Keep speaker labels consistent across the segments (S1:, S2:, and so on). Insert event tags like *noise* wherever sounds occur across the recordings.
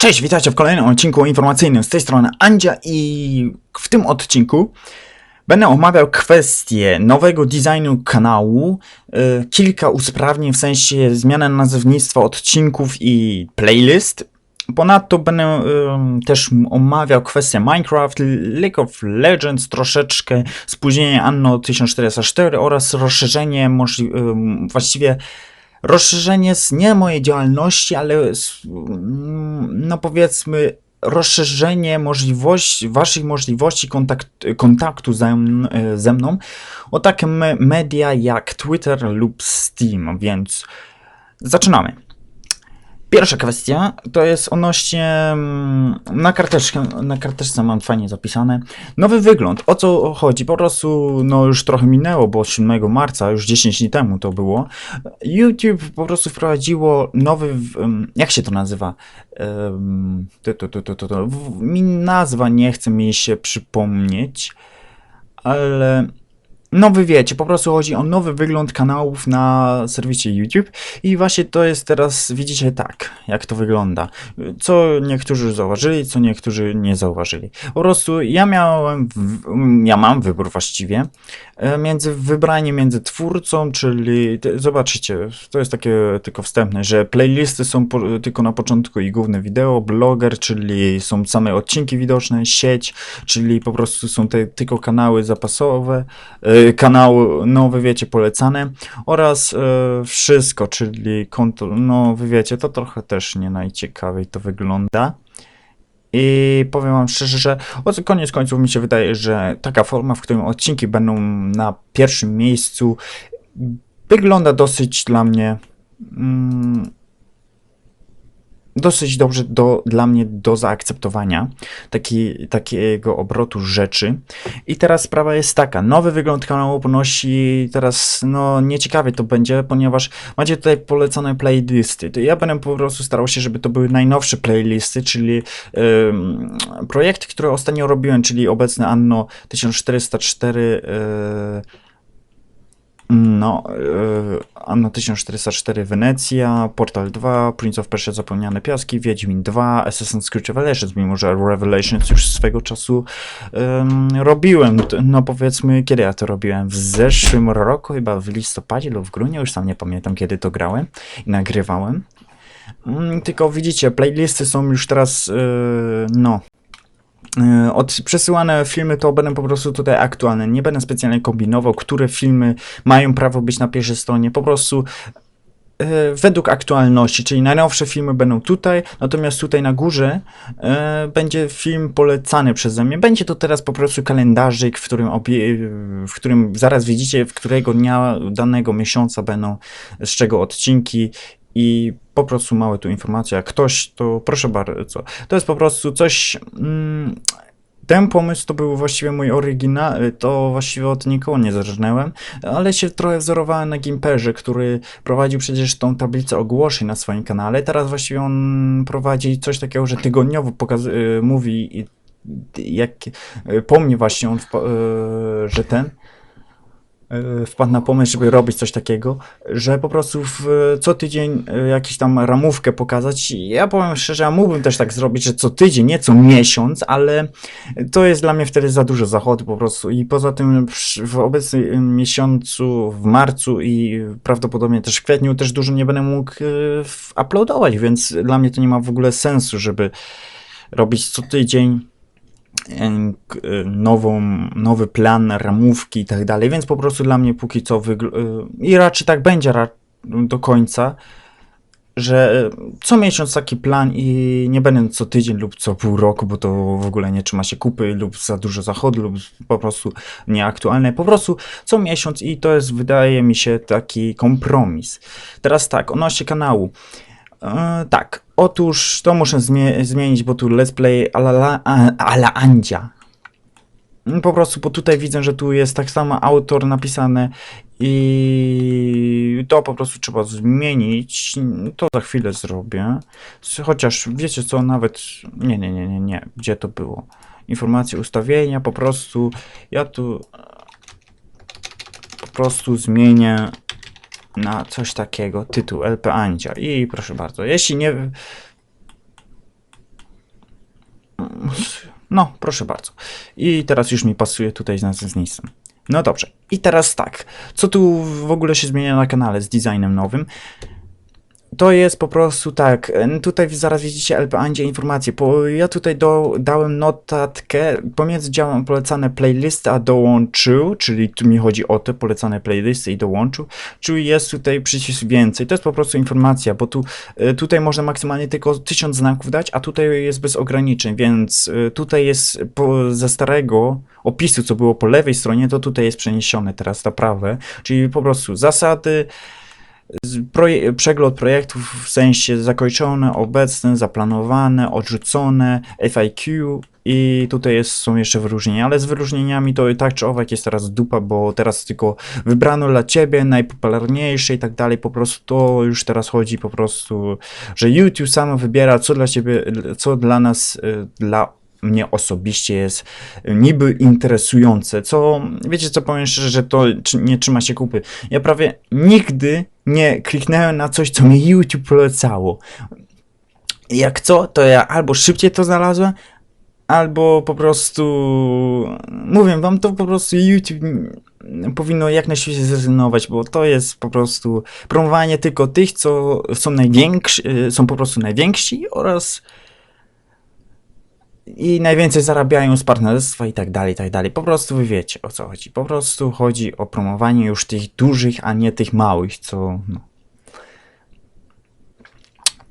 S1: Cześć, witajcie w kolejnym odcinku informacyjnym. Z tej strony Andzia i w tym odcinku będę omawiał kwestię nowego designu kanału, y, kilka usprawnień w sensie zmiany nazewnictwa odcinków i playlist. Ponadto będę ym, też omawiał kwestię Minecraft, League of Legends, troszeczkę spóźnienie Anno 1404 oraz rozszerzenie, możli- ym, właściwie rozszerzenie z nie mojej działalności, ale z, mm, no powiedzmy rozszerzenie możliwości, waszych możliwości kontakt, kontaktu ze, ze mną o takie me- media jak Twitter lub Steam, więc zaczynamy. Pierwsza kwestia to jest odnośnie mm, na karteczce, na karteczce mam fajnie zapisane. Nowy wygląd. O co chodzi? Po prostu no już trochę minęło, bo 7 marca, już 10 dni temu to było. YouTube po prostu wprowadziło nowy, em, jak się to nazywa? To, to, to, to, to, to. Mi nazwa nie chce mi się przypomnieć, ale no wy wiecie, po prostu chodzi o nowy wygląd kanałów na serwisie YouTube i właśnie to jest teraz, widzicie tak, jak to wygląda. Co niektórzy zauważyli, co niektórzy nie zauważyli. Po prostu ja miałem, ja mam wybór właściwie e, między wybraniem między twórcą, czyli zobaczycie, to jest takie tylko wstępne, że playlisty są po, tylko na początku i główne wideo, bloger, czyli są same odcinki widoczne, sieć, czyli po prostu są te tylko kanały zapasowe, e, kanały, no wy wiecie, polecane oraz e, wszystko, czyli konto, no wy wiecie, to trochę też nie najciekawiej to wygląda. I powiem wam szczerze, że od koniec końców mi się wydaje, że taka forma, w którym odcinki będą na pierwszym miejscu, wygląda dosyć dla mnie. Mm, dosyć dobrze do, dla mnie do zaakceptowania taki, takiego obrotu rzeczy. I teraz sprawa jest taka, nowy wygląd kanału ponosi teraz, no nieciekawie to będzie, ponieważ macie tutaj polecone playlisty. To ja będę po prostu starał się, żeby to były najnowsze playlisty, czyli projekty, które ostatnio robiłem, czyli obecne Anno 1404, yy, no, yy, Anno 1404 Wenecja, Portal 2, Prince of Persia Zapomniane Piaski, Wiedźmin 2, Assassin's Creed Revelations, mimo że Revelations już swego czasu robiłem, no powiedzmy, kiedy ja to robiłem? W zeszłym roku, chyba w listopadzie lub w grudniu, już sam nie pamiętam kiedy to grałem i nagrywałem. Mm, Tylko widzicie, playlisty są już teraz, yy, no, Od przesyłane filmy to będą po prostu tutaj aktualne. Nie będę specjalnie kombinował, które filmy mają prawo być na pierwszej stronie. Po prostu yy, według aktualności, czyli najnowsze filmy będą tutaj, natomiast tutaj na górze yy, będzie film polecany przeze mnie. Będzie to teraz po prostu kalendarzyk, w którym, w którym zaraz widzicie, w którego dnia danego miesiąca będą z czego odcinki i po prostu małe tu informacje. Jak ktoś, to proszę bardzo. To jest po prostu coś. Mm, ten pomysł to był właściwie mój oryginał, to właściwie od nikogo nie zerżnąłem, ale się trochę wzorowałem na Gimperze, który prowadził przecież tą tablicę ogłoszeń na swoim kanale. Teraz właściwie on prowadzi coś takiego, że tygodniowo pokaz- y, mówi, jak y, po mnie właśnie on, y, że ten wpadł na pomysł, żeby robić coś takiego, że po prostu w, co tydzień y, jakiś tam ramówkę pokazać. Ja powiem szczerze, ja mógłbym też tak zrobić, że co tydzień, nie co miesiąc, ale to jest dla mnie wtedy za dużo zachodu po prostu. I poza tym w obecnym miesiącu, w marcu i prawdopodobnie też w kwietniu też dużo nie będę mógł w- uploadować, więc dla mnie to nie ma w ogóle sensu, żeby robić co tydzień nową, nowy plan, ramówki i tak dalej, więc po prostu dla mnie póki co y, i raczej tak będzie do końca, że y, co miesiąc taki plan i nie będę co tydzień lub co pół roku, bo to w ogóle nie trzyma się kupy lub za dużo zachodu lub po prostu nieaktualne, po prostu co miesiąc i to jest wydaje mi się taki kompromis. Teraz tak, odnośnie kanału. E, tak, otóż to muszę zmie- zmienić, bo tu let's play ala, ala Andzia. Mm, Po prostu, bo tutaj widzę, że tu jest tak samo autor napisane i to po prostu trzeba zmienić. To za chwilę zrobię. Chociaż wiecie co, nawet. Nie, nie, nie, nie, nie. Gdzie to było? Informacje ustawienia, po prostu ja tu po prostu zmienię na coś takiego, tytuł LP Andzia. I proszę bardzo, jeśli nie... No, proszę bardzo. I teraz już mi pasuje tutaj z nisem. No dobrze. I teraz tak, co tu w ogóle się zmienia na kanale z designem nowym? To jest po prostu tak. e, Tutaj zaraz widzicie LPANdzie informacje. Bo ja tutaj do, dałem notatkę pomiędzy działem polecane playlisty, a dołączył, czyli tu mi chodzi o te polecane playlisty i dołączył, czyli jest tutaj przycisk więcej. To jest po prostu informacja, bo tu e, tutaj można maksymalnie tylko 1000 znaków dać, a tutaj jest bez ograniczeń, więc e, tutaj jest po, ze starego opisu, co było po lewej stronie, to tutaj jest przeniesione teraz na prawe, czyli po prostu zasady, proje- przegląd projektów w sensie zakończone, obecne, zaplanowane, odrzucone, FAQ i tutaj jest, są jeszcze wyróżnienia, ale z wyróżnieniami to i tak czy owak jest teraz dupa, bo teraz tylko wybrano dla ciebie najpopularniejsze i tak dalej, po prostu to już teraz chodzi po prostu, że YouTube samo wybiera co dla ciebie, co dla nas, y, dla mnie osobiście jest niby interesujące, co, wiecie co, powiem szczerze, że to nie trzyma się kupy. Ja prawie nigdy nie kliknąłem na coś, co mi YouTube polecało. Jak co, to ja albo szybciej to znalazłem, albo po prostu, mówię wam, to po prostu YouTube powinno jak najszybciej zrezygnować, bo to jest po prostu promowanie tylko tych, co są najwięksi, są po prostu najwięksi oraz i najwięcej zarabiają z partnerstwa i tak dalej, i tak dalej. Po prostu wy wiecie o co chodzi. Po prostu chodzi o promowanie już tych dużych, a nie tych małych, co no.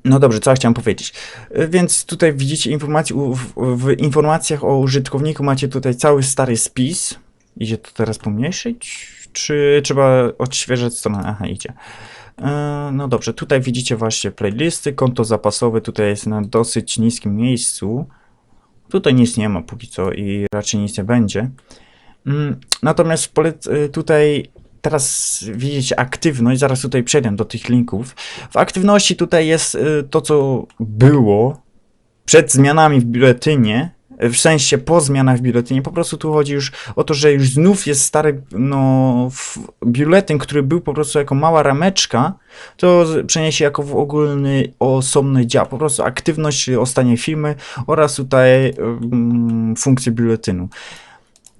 S1: No dobrze, co ja chciałem powiedzieć. Y, Więc tutaj widzicie informacje, w, informacjach o użytkowniku macie tutaj cały stary spis. Idzie to teraz pomniejszyć? Czy trzeba odświeżać stronę? Aha, idzie. E, No dobrze, tutaj widzicie właśnie playlisty, konto zapasowe tutaj jest na dosyć niskim miejscu. Tutaj nic nie ma póki co i raczej nic nie będzie. Mm, Natomiast y, tutaj teraz widzicie aktywność, zaraz tutaj przejdę do tych linków. W aktywności tutaj jest y, to, co było przed zmianami w biuletynie, w sensie po zmianach w biuletynie. Po prostu tu chodzi już o to, że już znów jest stary no, biuletyn, który był po prostu jako mała rameczka, to przeniesie jako w ogólny osobny dział. Po prostu aktywność, ostatnie filmy oraz tutaj mm, funkcję biuletynu.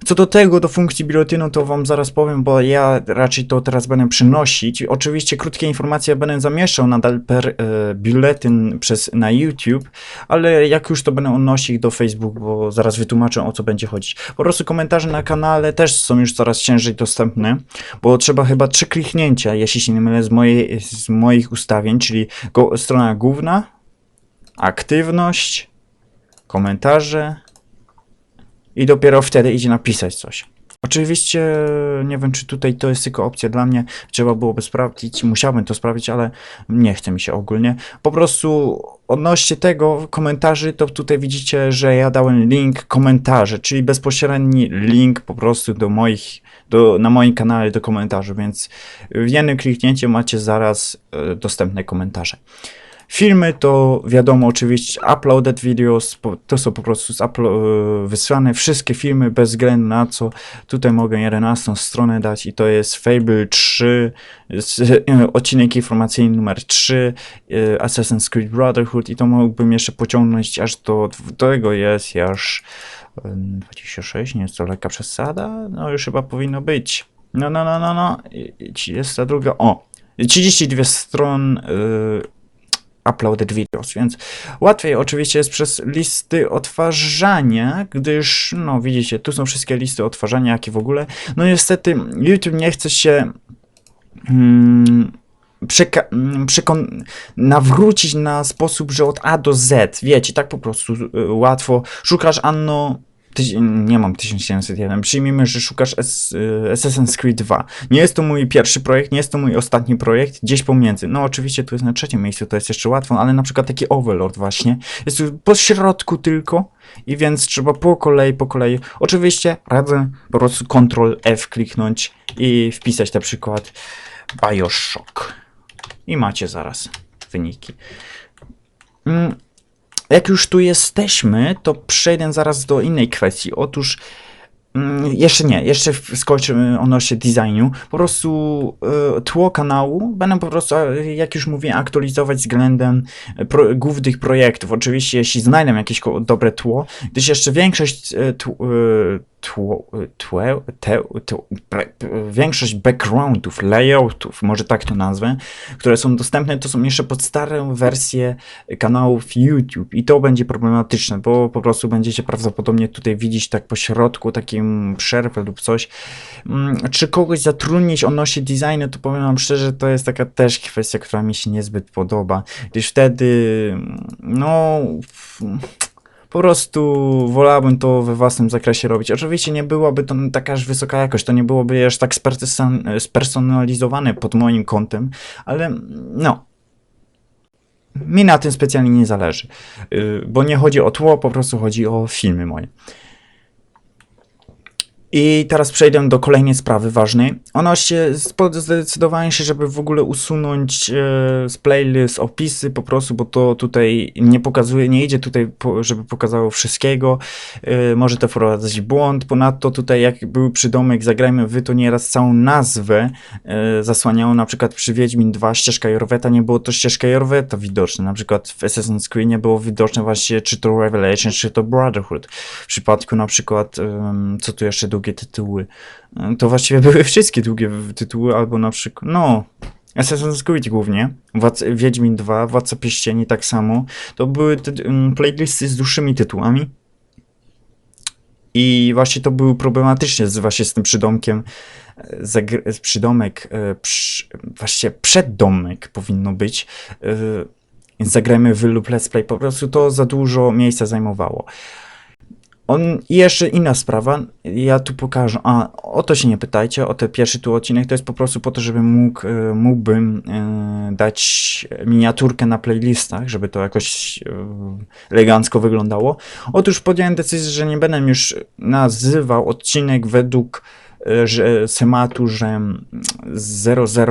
S1: Co do tego, do funkcji biuletynu, to wam zaraz powiem, bo ja raczej to teraz będę przynosić. Oczywiście krótkie informacje będę zamieszczał nadal per e, biuletyn przez, na YouTube, ale jak już to będę unosić do Facebook, bo zaraz wytłumaczę o co będzie chodzić. Po prostu komentarze na kanale też są już coraz ciężej dostępne, bo trzeba chyba trzy kliknięcia, jeśli się nie mylę, z, mojej, z moich ustawień, czyli go, strona główna, aktywność, komentarze, i dopiero wtedy idzie napisać coś. Oczywiście nie wiem, czy tutaj to jest tylko opcja dla mnie, trzeba byłoby sprawdzić, musiałbym to sprawdzić, ale nie chce mi się ogólnie. Po prostu odnośnie tego komentarzy, to tutaj widzicie, że ja dałem link komentarze, czyli bezpośredni link po prostu do moich, do, na moim kanale do komentarzy, więc w jednym kliknięciu macie zaraz e, dostępne komentarze. Filmy to wiadomo oczywiście uploaded videos, to są po prostu e, wysłane wszystkie filmy bez względu na co. Tutaj mogę 11 stronę dać i to jest Fable 3, z- e, odcinek informacyjny numer 3, e, Assassin's Creed Brotherhood i to mógłbym jeszcze pociągnąć aż do, tego jest aż e, 26, nie jest to lekka przesada? No już chyba powinno być. No, no, no, no, no. I- i 32, o, 32 stron e, uploaded videos, więc łatwiej oczywiście jest przez listy odtwarzania, gdyż, no widzicie, tu są wszystkie listy odtwarzania, jakie w ogóle. No niestety YouTube nie chce się mm, mm, przekon- nawrócić na sposób, że od A do Z, wiecie, tak po prostu y, łatwo. Szukasz Anno nie mam 1701. Przyjmijmy, że szukasz y, Assassin's Creed 2. Nie jest to mój pierwszy projekt, nie jest to mój ostatni projekt, gdzieś pomiędzy. No oczywiście tu jest na trzecim miejscu, to jest jeszcze łatwo, ale na przykład taki Overlord właśnie jest tu po środku tylko i więc trzeba po kolei, po kolei. Oczywiście radzę po prostu Ctrl F kliknąć i wpisać na przykład Bioshock. I macie zaraz wyniki. Mm, jak już tu jesteśmy, to przejdę zaraz do innej kwestii. Otóż Mm, Jeszcze nie, jeszcze skończymy odnośnie designu. Po prostu e, tło kanału będę po prostu, jak już mówiłem, aktualizować względem e, pro, głównych projektów. Oczywiście, jeśli znajdę jakieś dobre tło, gdyż jeszcze większość e, e, tło, tłe, te, tł- pre- e, większość backgroundów, layoutów, może tak to nazwę, które są dostępne, to są jeszcze pod stare wersje kanałów YouTube i to będzie problematyczne, bo po prostu będziecie prawdopodobnie tutaj widzieć tak po środku takim przerwę lub coś. Mm, Czy kogoś zatrudnić odnośnie designu, to powiem wam szczerze, to jest taka też kwestia, która mi się niezbyt podoba, gdyż wtedy, no... Po prostu wolałbym to we własnym zakresie robić. Oczywiście nie byłaby to taka aż wysoka jakość, to nie byłoby aż tak sperson- spersonalizowane pod moim kątem, ale no, mi na tym specjalnie nie zależy, Yy, bo nie chodzi o tło, po prostu chodzi o filmy moje. I teraz przejdę do kolejnej sprawy ważnej. Ono się zdecydowałem się, żeby w ogóle usunąć e, z playlist opisy po prostu, bo to tutaj nie pokazuje, nie idzie tutaj, żeby pokazało wszystkiego. E, może to wprowadzać błąd. Ponadto tutaj jak był przydomek Zagrajmy Wy, to nieraz całą nazwę e, zasłaniało. Na przykład przy Wiedźmin 2 ścieżka Jorweta nie było to ścieżka Jorweta widoczne. Na przykład w Assassin's Creed nie było widoczne właśnie czy to Revelation, czy to Brotherhood. W przypadku na przykład, co tu jeszcze długie tytuły, E, to właściwie *laughs* były wszystkie długie tytuły, albo na przykład, no, Assassin's Creed głównie, Władca, Wiedźmin 2, Władca Pierścieni tak samo, to były em, playlisty z dłuższymi tytułami. I właśnie to były problematyczne z, właśnie z tym przydomkiem, e, z przydomek, e, przy, właściwie przeddomek powinno być, e, zagrajmy w lub let's play, po prostu to za dużo miejsca zajmowało. On, I jeszcze inna sprawa, ja tu pokażę, a o to się nie pytajcie, o ten pierwszy tu odcinek, to jest po prostu po to, żebym mógł, e, mógłbym e, dać miniaturkę na playlistach, żeby to jakoś e, elegancko wyglądało. Otóż podjąłem decyzję, że nie będę już nazywał odcinek według że, tematu, że mm,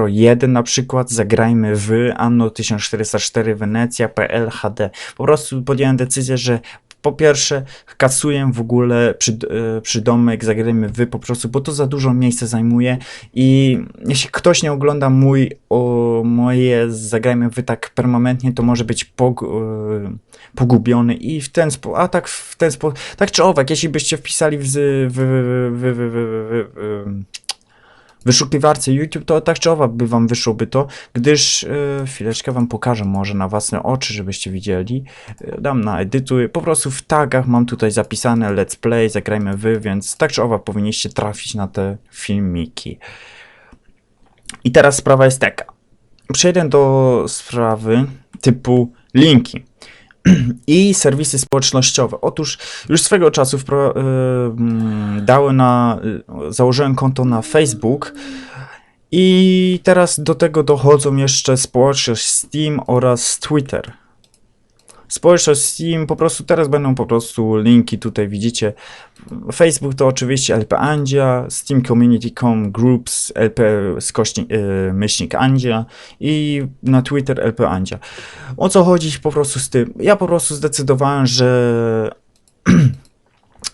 S1: 001 na przykład, zagrajmy w Anno 1404 Wenecja, PL, HD. Po prostu podjąłem decyzję, że po pierwsze kasuję w ogóle przy, e, przydomek, zagrajmy wy po prostu, bo to za dużo miejsca zajmuje i jeśli ktoś nie ogląda mój, o, moje zagrajmy wy tak permanentnie, to może być pog, e, pogubiony i w ten sposób, a tak w ten sposób, tak czy owak, jeśli byście wpisali w, w, w, w, w, w, w wyszukiwarce YouTube, to tak czy owak by wam wyszłoby to, gdyż e, chwileczkę wam pokażę może na własne oczy, żebyście widzieli. E, dam na edytuj, po prostu w tagach mam tutaj zapisane let's play, zagrajmy wy, więc tak czy owak powinniście trafić na te filmiki. I teraz sprawa jest taka. Przejdę do sprawy typu linki *clears throat* i serwisy społecznościowe. Otóż już swego czasu wpro, y, mm, dałem na, y, założyłem konto na Facebook i teraz do tego dochodzą jeszcze społeczność Steam oraz Twitter. Społeczność Steam, po prostu teraz będą po prostu linki tutaj widzicie. Facebook to oczywiście LP Andzia, Steam Community.com Groups, LP skośnik, y, myślnik Andzia i na Twitter LP Andzia. O co chodzi po prostu z tym? Ja po prostu zdecydowałem, że *clears throat*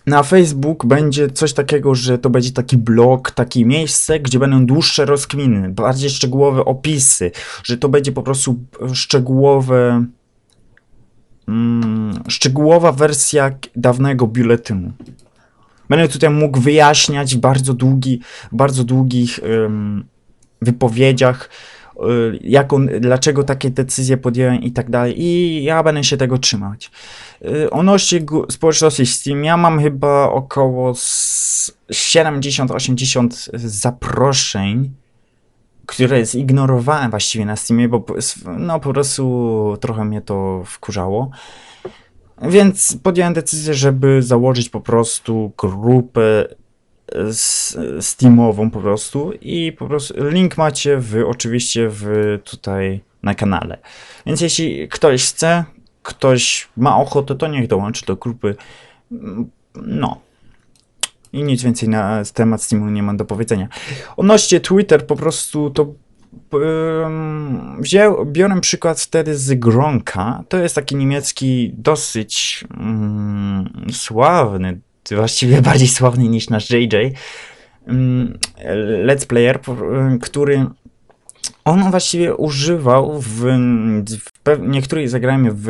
S1: na Facebook będzie coś takiego, że to będzie taki blog, takie miejsce, gdzie będą dłuższe rozkminy, bardziej szczegółowe opisy, że to będzie po prostu szczegółowe, mm, szczegółowa wersja dawnego biuletynu. Będę tutaj mógł wyjaśniać w bardzo długi, bardzo długich em, wypowiedziach, y, jak on, dlaczego takie decyzje podjąłem i tak dalej. I ja będę się tego trzymać. Y, Odnośnie społeczności Steam, ja mam chyba około s- 70-80 zaproszeń, które zignorowałem właściwie na Steamie, bo no po prostu trochę mnie to wkurzało. Więc podjąłem decyzję, żeby założyć po prostu grupę s- Steamową po prostu i po prostu link macie w, oczywiście w tutaj na kanale. Więc jeśli ktoś chce, ktoś ma ochotę, to niech dołączy do grupy. Mm, No. I nic więcej na temat Steamu nie mam do powiedzenia. Odnośnie Twitter po prostu to wziął, biorę przykład wtedy z Gronka. To jest taki niemiecki dosyć mm, sławny właściwie bardziej sławny niż nasz JJ, mm, let's player, który on właściwie używał w, w zagrajmy w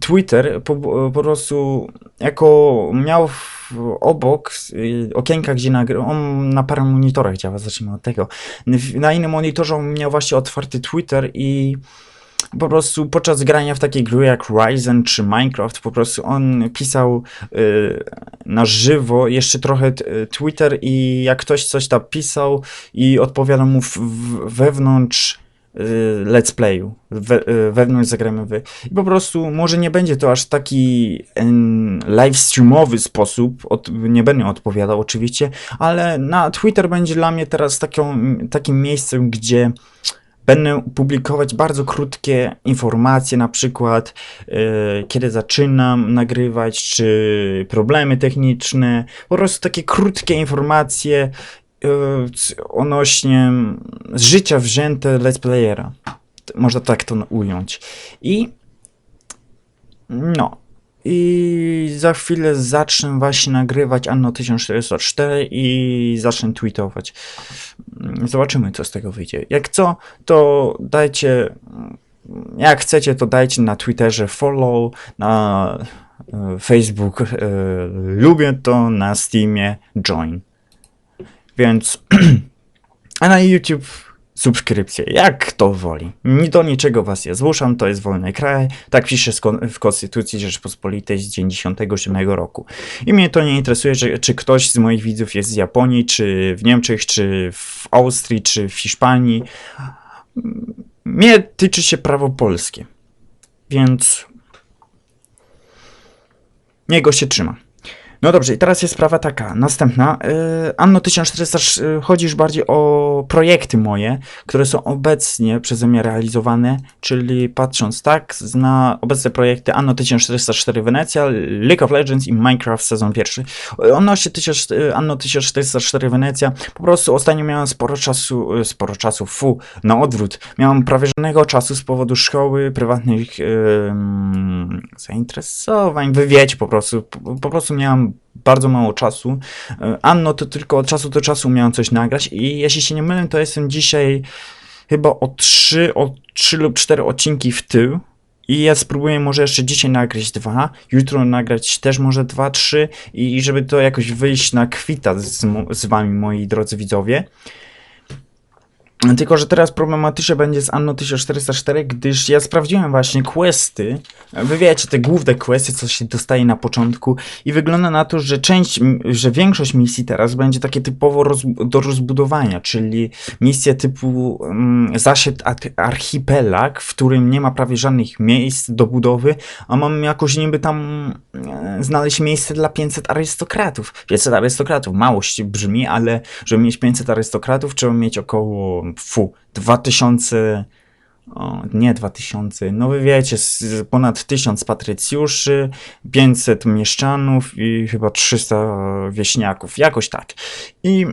S1: Twitter po, po prostu jako miał obok y, okienka, gdzie nagrywał, on na parę monitorach działa, zacznijmy od tego. Na innym monitorze on miał właśnie otwarty Twitter i po prostu podczas grania w takie gry jak Ryzen czy Minecraft, po prostu on pisał y, na żywo jeszcze trochę t- Twitter i jak ktoś coś tam pisał i odpowiadał mu w, wewnątrz y, let's playu, we, y, wewnątrz zagramy. I po prostu może nie będzie to aż taki live streamowy sposób, od, nie będę odpowiadał oczywiście, ale na Twitter będzie dla mnie teraz taką, takim miejscem, gdzie Będę publikować bardzo krótkie informacje, na przykład e, kiedy zaczynam nagrywać, czy problemy techniczne, po prostu takie krótkie informacje odnośnie z życia wzięte let's playera. Można tak to ująć. I no. I za chwilę zacznę właśnie nagrywać Anno 1404 i zacznę tweetować. Zobaczymy, co z tego wyjdzie. Jak co, to dajcie. Jak chcecie, to dajcie na Twitterze follow, na e, Facebook e, lubię to, na Steamie join. Więc. *clears throat* A na YouTube subskrypcję, jak kto woli. Ni do niczego was nie zmuszam, to jest wolny kraj. Tak pisze w Konstytucji Rzeczypospolitej z 97 roku. I mnie to nie interesuje, że, czy ktoś z moich widzów jest z Japonii, czy w Niemczech, czy w Austrii, czy w Hiszpanii. Mnie tyczy się prawo polskie. Więc niego się trzyma. No dobrze, i teraz jest sprawa taka, następna. Yy, Anno 1400 yy, chodzi już bardziej o projekty moje, które są obecnie przeze mnie realizowane, czyli patrząc tak na obecne projekty Anno 1404 Wenecja, League of Legends i Minecraft sezon pierwszy. Odnośnie 1000, yy, Anno 1404 Wenecja, po prostu ostatnio miałem sporo czasu, sporo czasu, fu, na odwrót. Miałem prawie żadnego czasu z powodu szkoły, prywatnych yy, zainteresowań, wy wiecie po prostu, po, po prostu miałem bardzo mało czasu. E, Anno to tylko od czasu do czasu miałem coś nagrać i jeśli się nie mylę, to jestem dzisiaj chyba o 3, o 3 lub 4 odcinki w tył. I ja spróbuję może jeszcze dzisiaj nagrać dwa, jutro nagrać też może dwa, trzy i żeby to jakoś wyjść na kwita z, z wami, moi drodzy widzowie. Tylko, że teraz problematyczne będzie z Anno 1404, gdyż ja sprawdziłem właśnie questy. Wy wiecie, te główne questy, co się dostaje na początku i wygląda na to, że część, że większość misji teraz będzie takie typowo roz, do rozbudowania, czyli misje typu um, zasied ar- archipelag, w którym nie ma prawie żadnych miejsc do budowy, a mam jakoś niby tam e, znaleźć miejsce dla 500 arystokratów. 500 arystokratów, małość brzmi, ale żeby mieć 500 arystokratów, trzeba mieć około, fu, 2000, o, nie 2000, no wy wiecie, ponad 1000 patrycjuszy, 500 mieszczanów i chyba 300 wieśniaków, jakoś tak. I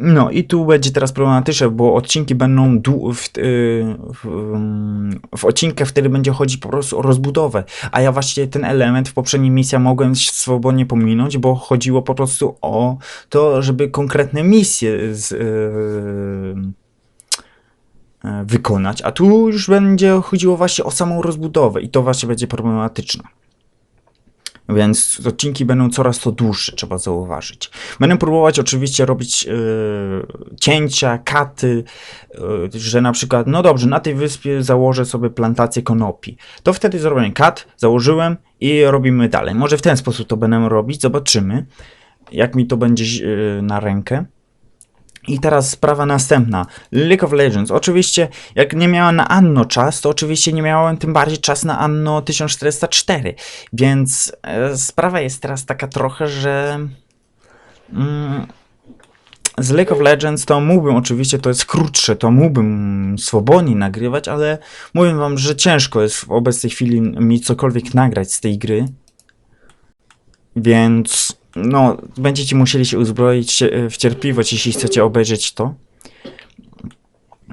S1: no i tu będzie teraz problematyczne, bo odcinki będą w, y, w, w odcinkach wtedy będzie chodzić po prostu o rozbudowę, a ja właściwie ten element w poprzedniej misji mogłem swobodnie pominąć, bo chodziło po prostu o to, żeby konkretne misje z, y, e, wykonać, a tu już będzie chodziło właśnie o samą rozbudowę i to właśnie będzie problematyczne. Więc odcinki będą coraz to dłuższe, trzeba zauważyć. Będę próbować oczywiście robić e, cięcia, katy, e, że na przykład, no dobrze, na tej wyspie założę sobie plantację konopi. To wtedy zrobię kat, założyłem i robimy dalej. Może w ten sposób to będę robić, zobaczymy, jak mi to będzie e, na rękę. I teraz sprawa następna. League of Legends. Oczywiście, jak nie miałem na Anno czas, to oczywiście nie miałem tym bardziej czas na Anno 1404. Więc e, sprawa jest teraz taka trochę, że. Mm, z League of Legends to mógłbym, oczywiście to jest krótsze, to mógłbym swobodnie nagrywać, ale mówię wam, że ciężko jest w obecnej chwili mi cokolwiek nagrać z tej gry. Więc no, będziecie musieli się uzbroić się- w cierpliwość, jeśli chcecie obejrzeć to.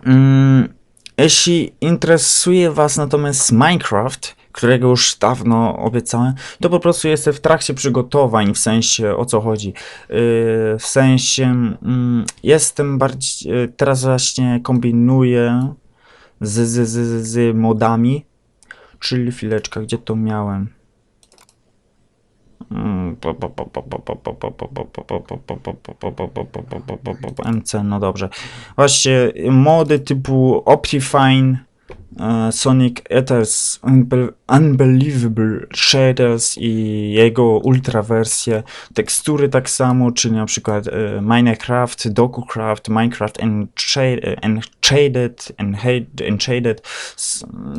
S1: Mm, jeśli interesuje Was natomiast Minecraft, którego już dawno obiecałem, to po prostu jestem w trakcie przygotowań, w sensie o co chodzi. Yy, w sensie mm, jestem bardziej, yy, teraz właśnie kombinuję z, z, z, z modami, czyli chwileczkę, gdzie to miałem? MC, no dobrze. Właśnie mody typu Optifine, e, Sonic Ethers, Unbelievable Shaders i jego ultra wersje, tekstury tak samo, czyli na przykład e, Minecraft, DokuCraft, Minecraft Enshaded, Enha- Enshaded,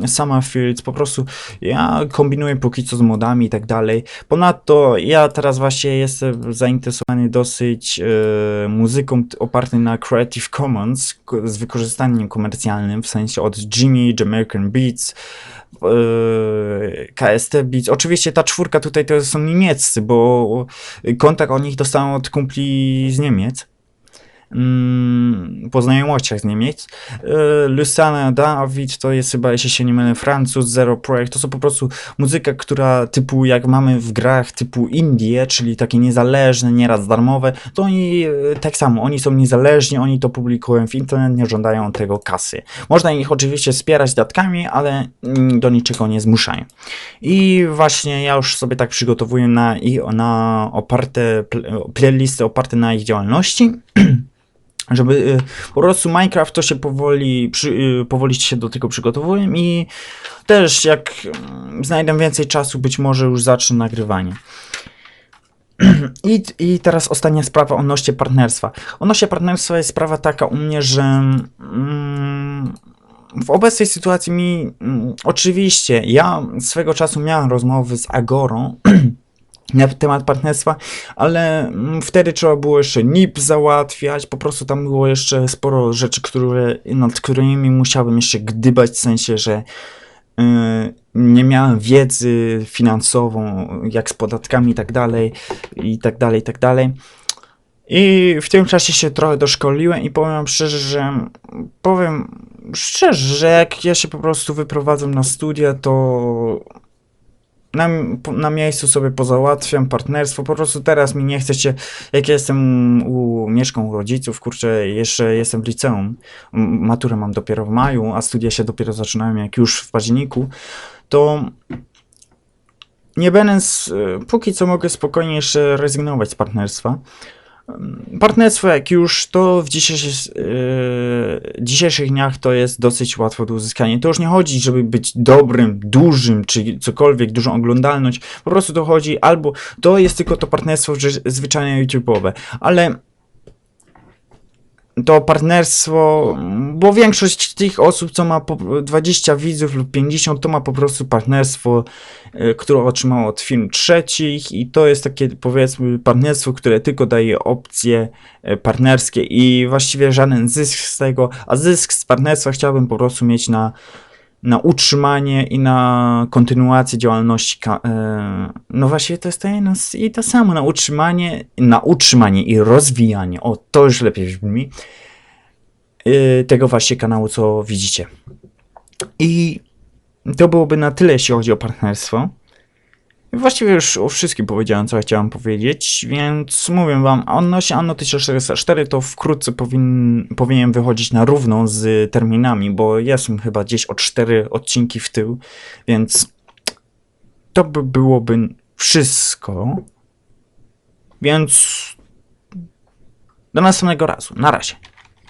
S1: Summerfields, po prostu ja kombinuję póki co z modami i tak dalej. Ponadto ja teraz właśnie jestem zainteresowany dosyć e, muzyką opartą na Creative Commons z wykorzystaniem komercjalnym, w sensie od Jimmy, Jamaican Beats, e, KST Beats. Oczywiście ta czwórka tutaj to są niemieccy, bo kontakt o nich dostałem od kumpli z Niemiec. Mm, po znajomościach z Niemiec. E, Lucana David to jest chyba, jeśli się nie mylę, Francuz, Zero Projekt. To są po prostu muzyka, która typu jak mamy w grach typu Indie, czyli takie niezależne, nieraz darmowe, to oni e, tak samo, oni są niezależni, oni to publikują w internet, nie żądają tego kasy. Można ich oczywiście wspierać datkami, ale mm, do niczego nie zmuszają. I właśnie ja już sobie tak przygotowuję na, na oparte, pl- playlisty oparte na ich działalności. *clears throat* Żeby y, po prostu Minecraft to się powoli, przy, y, powoli się do tego przygotowuję i też jak mm, znajdę więcej czasu, być może już zacznę nagrywanie. *clears throat* I, I teraz ostatnia sprawa odnośnie partnerstwa. Odnośnie partnerstwa jest sprawa taka u mnie, że mm, w obecnej sytuacji mi mm, oczywiście ja swego czasu miałem rozmowy z Agorą *clears throat* na temat partnerstwa, ale mm, wtedy trzeba było jeszcze NIP załatwiać, po prostu tam było jeszcze sporo rzeczy, które, nad którymi musiałem jeszcze gdybać, w sensie, że y, nie miałem wiedzy finansową, jak z podatkami i tak dalej, i tak dalej, i tak dalej. I w tym czasie się trochę doszkoliłem i powiem szczerze, że powiem szczerze, że jak ja się po prostu wyprowadzę na studia, to na, na miejscu sobie pozałatwiam partnerstwo. Po prostu teraz mi nie chce się, jak ja jestem u, mieszkam u rodziców, kurczę, jeszcze jestem w liceum. Maturę mam dopiero w maju, a studia się dopiero zaczynają jak już w październiku, to nie będąc, y, póki co mogę spokojnie jeszcze rezygnować z partnerstwa. Partnerstwo, jak już, to w dzisiejszych, yy, dzisiejszych dniach to jest dosyć łatwo do uzyskania. To już nie chodzi, żeby być dobrym, dużym, czy cokolwiek, dużą oglądalność. Po prostu to chodzi albo, to jest tylko to partnerstwo zwyczajnie YouTube'owe, ale to partnerstwo, bo większość tych osób, co ma po 20 widzów lub 50, to ma po prostu partnerstwo, y, które otrzymało od firm trzecich i to jest takie powiedzmy partnerstwo, które tylko daje opcje y, partnerskie i właściwie żaden zysk z tego, a zysk z partnerstwa chciałbym po prostu mieć na, na utrzymanie i na kontynuację działalności. y, No właśnie to jest to z- i to samo, na utrzymanie, na utrzymanie i rozwijanie, o to już lepiej brzmi, y, tego właśnie kanału, co widzicie. I to byłoby na tyle, jeśli chodzi o partnerstwo. Właściwie już o wszystkim powiedziałem, co chciałem powiedzieć, więc mówię wam, odnośnie Anno 1404 to wkrótce powin, powinien wychodzić na równo z terminami, bo jestem chyba gdzieś o 4 odcinki w tył, więc to by byłoby wszystko. Więc do następnego razu. Na razie.